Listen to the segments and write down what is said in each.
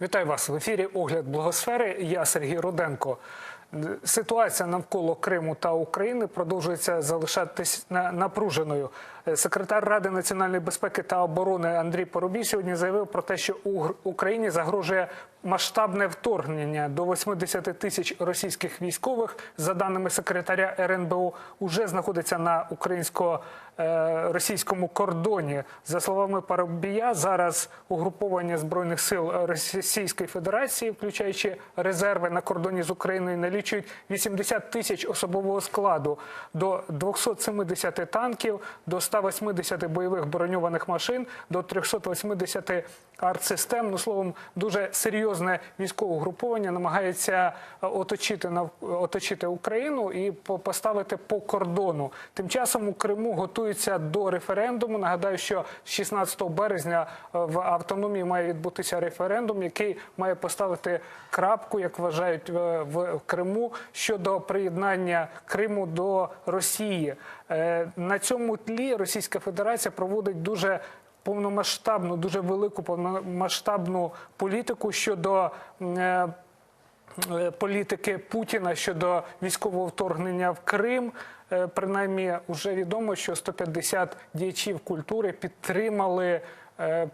Вітаю вас в ефірі Огляд Благосфери. Я Сергій Руденко. Ситуація навколо Криму та України продовжується залишатись на- напруженою. Е, Секретар Ради національної безпеки та оборони Андрій Поробій сьогодні заявив про те, що Україні загрожує масштабне вторгнення до 80 тисяч російських військових. За даними секретаря РНБО, уже знаходиться на українсько-російському кордоні. За словами Парубія, зараз угруповання збройних сил Російської Федерації, включаючи резерви на кордоні з Україною, налічують 80 тисяч особового складу до 270 танків, до 180 бойових броньованих машин, до 380 артсистем. Ну словом, дуже серйозне військове угруповання намагається е, оточити нав- оточити Україну і по- поставити по кордону. Тим часом у Криму готуються до референдуму. Нагадаю, що 16 березня е, в автономії має відбутися референдум, який має поставити крапку, як вважають в Криму, щодо приєднання Криму до Росії. Е, На цьому тлі Російська Федерація проводить дуже повномасштабну, дуже велику повномасштабну політику щодо. е, е, політики Путіна щодо військового вторгнення в Крим. Принаймні, вже відомо, що 150 діячів культури підтримали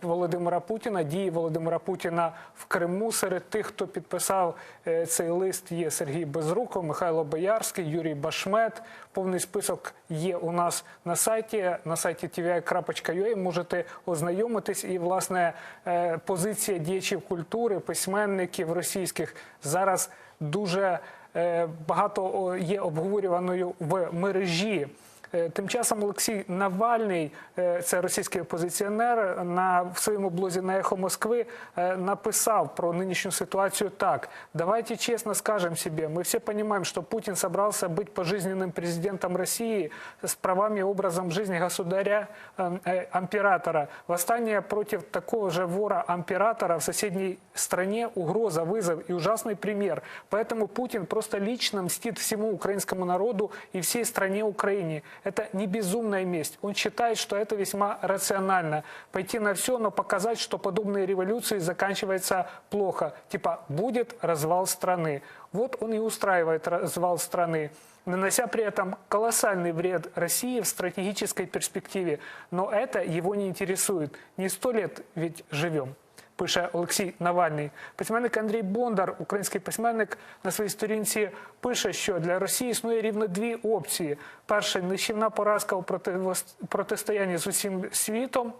Володимира Путіна, дії Володимира Путіна в Криму. Серед тих, хто підписав е, цей лист, є Сергій Безруков, Михайло Боярський, Юрій Башмет. Повний список є у нас на сайті, на сайті tvi.ua. Можете ознайомитись. І, власне, е, позиція діячів культури, письменників російських зараз дуже е, багато є обговорюваною в мережі. Е, Тим часом Олексій Навальний, е, це російський опозиціонер, на в своєму блозі на ехо Москви е, написав про нинішню ситуацію так: давайте честно скажем себе, мы все понимаем, что Путин собрался быть пожизненным президентом России с правами и образом жизни государя э, э, императора. Восстание против такого же вора императора в соседней стране угроза, вызов и ужасный пример. Поэтому Путин просто лично мстит всему украинскому народу и всей стране Украине. Это не безумная месть. Он считает, что это весьма рационально. Пойти на все, но показать, что подобные революции заканчиваются плохо. Типа будет развал страны. Вот он и устраивает развал страны нанося при этом колоссальный вред России в стратегической перспективе. Но это его не интересует. Не сто лет ведь живем. Пише Олексій Навальний. Письменник Андрій Бондар, український письменник, на своїй сторінці пише, що для Росії існує рівно дві опції: перша нищівна поразка у протистоянні з усім світом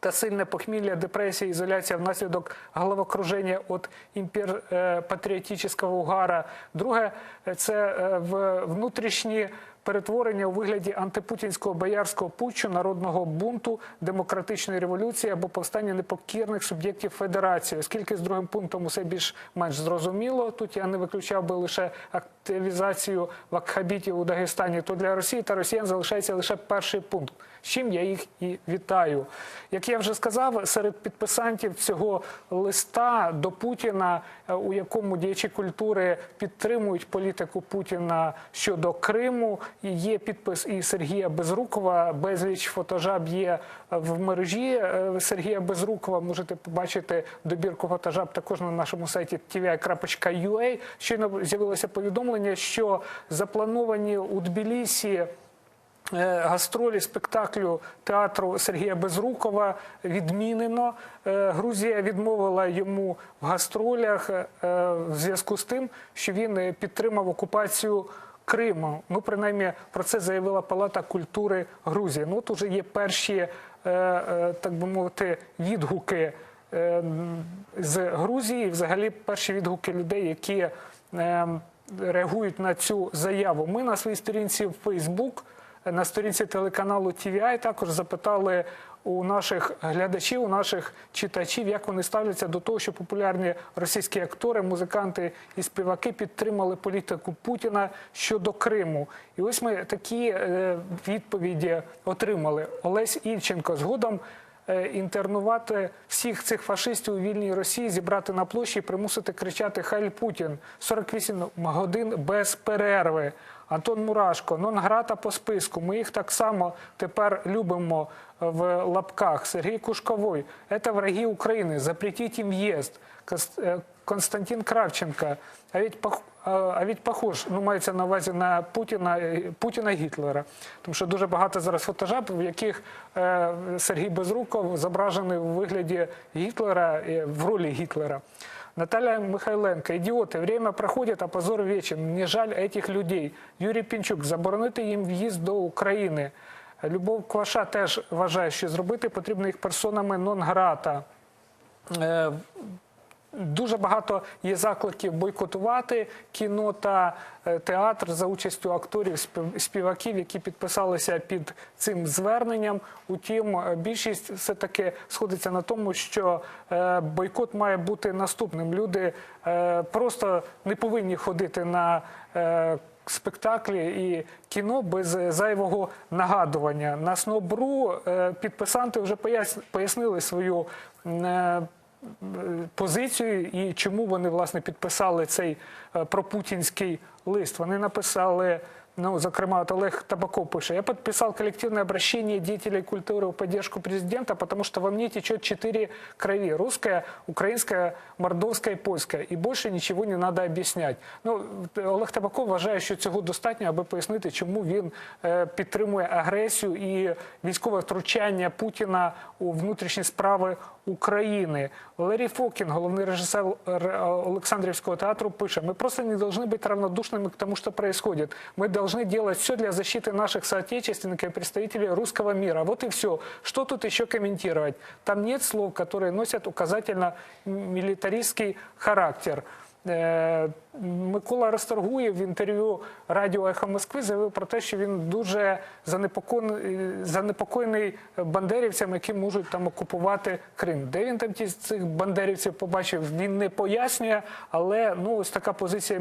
та сильне похмілля, депресія, ізоляція внаслідок головокруження від імперпатріотичного угара. Друге е, це е, внутрішні перетворення у вигляді антипутінського боярського путчу, народного бунту, демократичної революції або повстання непокірних суб'єктів федерації. Оскільки з другим пунктом усе більш-менш зрозуміло, тут я не виключав би лише активізацію вакхабітів у Дагестані, то для Росії та росіян залишається лише перший пункт. З чим я їх і вітаю. Як я вже сказав, серед підписантів цього листа до Путіна, е, у якому діячі культури підтримують політику Путіна щодо Криму, є підпис і Сергія Безрукова. Безліч фотожаб є в мережі е, Сергія Безрукова. Можете побачити добірку фотожаб також на нашому сайті tvi.ua. Щойно з'явилося повідомлення, що заплановані у Тбілісі Е, Гастролі спектаклю театру Сергія Безрукова відмінено. Е, Грузія відмовила йому в гастролях е, в зв'язку з тим, що він е, підтримав окупацію Криму. Ну, принаймні, про це заявила Палата культури Грузії. Ну, от уже є перші, е, е, так би мовити, відгуки е, з Грузії, взагалі перші відгуки людей, які реагують на цю заяву. Ми на своїй сторінці в Фейсбук на сторінці телеканалу TVI також запитали у наших глядачів, у наших читачів, як вони ставляться до того, що популярні російські актори, музиканти і співаки підтримали політику Путіна щодо Криму. І ось ми такі е, відповіді отримали. Олесь Ільченко згодом інтернувати всіх цих фашистів у вільній Росії, зібрати на площі і примусити кричати Хайль Путін 48 годин без перерви. Антон Мурашко, Нонграта по списку. Ми їх так само тепер любимо в лапках. Сергій Кушковой. Это враги України. Запретіть їм в'їзд. Е, Константин Кравченко. А ведь, а- а похож, ну мається на увазі на Путіна, е, Путіна Гітлера. Тому що дуже багато зараз фотожаб, в яких е, Сергій Безруков зображений у вигляді Гітлера, е, в ролі Гітлера. Наталья Михайленко, ідіоти, время проходить, а позор вечен. Мені жаль этих людей. Юрій Пінчук, заборонити їм в'їзд до України. Любов Кваша теж вважає, що зробити потрібно їх персонами нон-грата. Дуже багато є закликів бойкотувати кіно та е, театр за участю акторів, спів- співаків, які підписалися під цим зверненням. Утім, е, більшість все таки сходиться на тому, що е, бойкот має бути наступним. Люди просто не повинні ходити на спектаклі і кіно без зайвого нагадування. На снобру підписанти вже пояс- пояснили свою. Позицію і чому вони власне підписали цей е, пропутінський лист. Вони написали Ну, зокрема, от Олег Табаков пише, я подписал коллективное обращение деятелей культуры в поддержку президента, потому что во мне течет четыре крови. Русская, украинская, мордовская и польская. І більше нічого не треба об'ясняти. Ну, Олег Табаков вважає, що цього достатньо, аби пояснити, чому він е, підтримує агресію і військове втручання Путіна у внутрішні справи України. Валерій Фокін, головний режисер Р- Олександрівського театру, пише: ми просто не должны быть равнодушными к тому, что происходит. Мы должны делать все для защиты наших соотечественников и представителей русского мира. Вот и все. Что тут еще комментировать? Там нет слов, которые носят указательно-милитаристский характер. Е, Микола Расторгуєв в інтерв'ю радіо Ехо Москви заявив про те, що він дуже занепокоєний, бандерівцями, які можуть там окупувати Крим. Де він там цих бандерівців побачив? Він не пояснює, але ну ось така позиція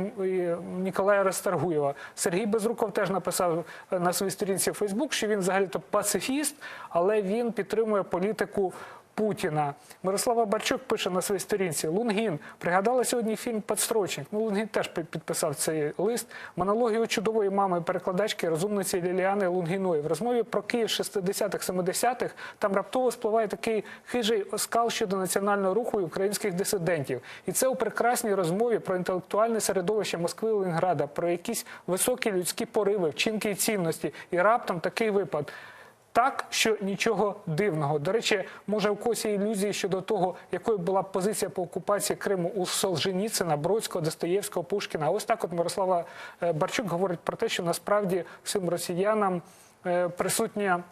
Ніколая Расторгуєва. Сергій Безруков теж написав на своїй сторінці Фейсбук, що він взагалі-то пацифіст, але він підтримує політику. Путіна. Мирослава Барчук пише на своїй сторінці. Лунгін пригадала сьогодні фільм «Подстрочник». Ну, Лунгін теж підписав цей лист. Монологію чудової мами перекладачки розумниці Ліліани Лунгіної. В розмові про Київ 60-х, 70-х там раптово спливає такий хижий оскал щодо національного руху і українських дисидентів. І це у прекрасній розмові про інтелектуальне середовище Москви і Ленграда, про якісь високі людські пориви, вчинки і цінності. І раптом такий випад. Так, що нічого дивного. До речі, може у когось є ілюзії щодо того, якою була позиція по окупації Криму у Солженіцина, Бродського, Достоєвського, Пушкіна. Ось так от Мирослава е, Барчук говорить про те, що насправді всім росіянам е, присутня.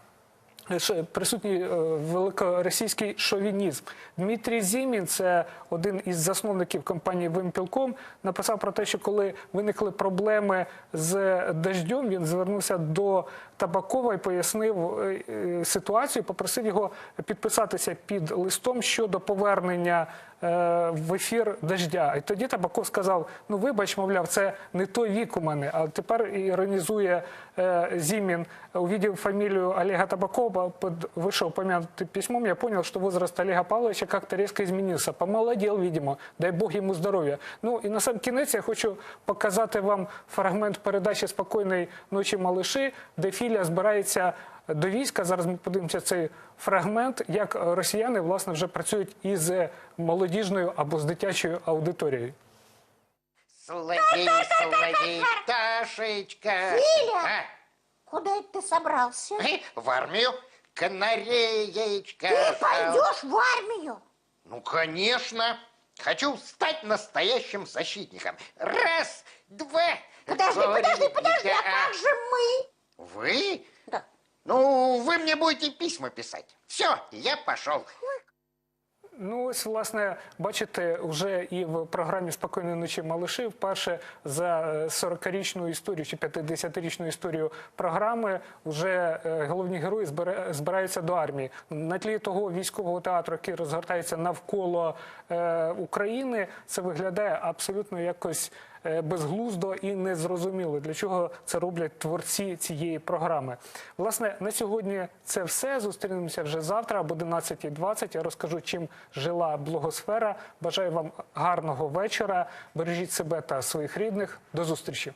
Присутній е, великоросійський шовінізм. Дмитрій Зімін, це один із засновників компанії Вимпілком, написав про те, що коли виникли проблеми з дождем, він звернувся до Табакова і пояснив е, е, ситуацію, попросив його підписатися під листом щодо повернення в ефір дождя. І тоді Табаков сказав: ну вибач, мовляв, це не той вік у мене. А тепер іронізує Зимин, увидев фамилию Олега Табакова под вышеупомянутым письмом, я понял, что возраст Олега Павловича как-то резко изменился. Помолодел, видимо. Дай Бог йому здоров'я. Ну і на сам кінець я хочу показати вам фрагмент передачі Спокійної ночі малиші, де Філя збирається до війська. Зараз ми подивимося цей фрагмент, як росіяни власне вже працюють із молодіжною або з дитячою аудиторією. Соловей, соловей, пташечка. Филя! А? Куда это ты собрался? Э, В армию? Канареечка. Ты пойдешь в армию? Ну, конечно. Хочу стать настоящим защитником. Раз, два. Подожди, подожди, подожди, а как же мы? Вы? Да. Ну, вы мне будете письма писать. Все, я пошел. Ну, ось, власне, бачите, вже і в програмі Спокійної ночі малиші вперше за е, 40-річну історію чи 50-річну історію програми вже е, головні герої збира- збираються до армії. На тлі того військового театру, який розгортається навколо е, України, це виглядає абсолютно якось е, безглуздо і незрозуміло, для чого це роблять творці цієї програми. Власне, на сьогодні це все. Зустрінемося вже завтра об 11.20. Я розкажу, чим жила блогосфера. Бажаю вам гарного вечора. Бережіть себе та своїх рідних. До зустрічі.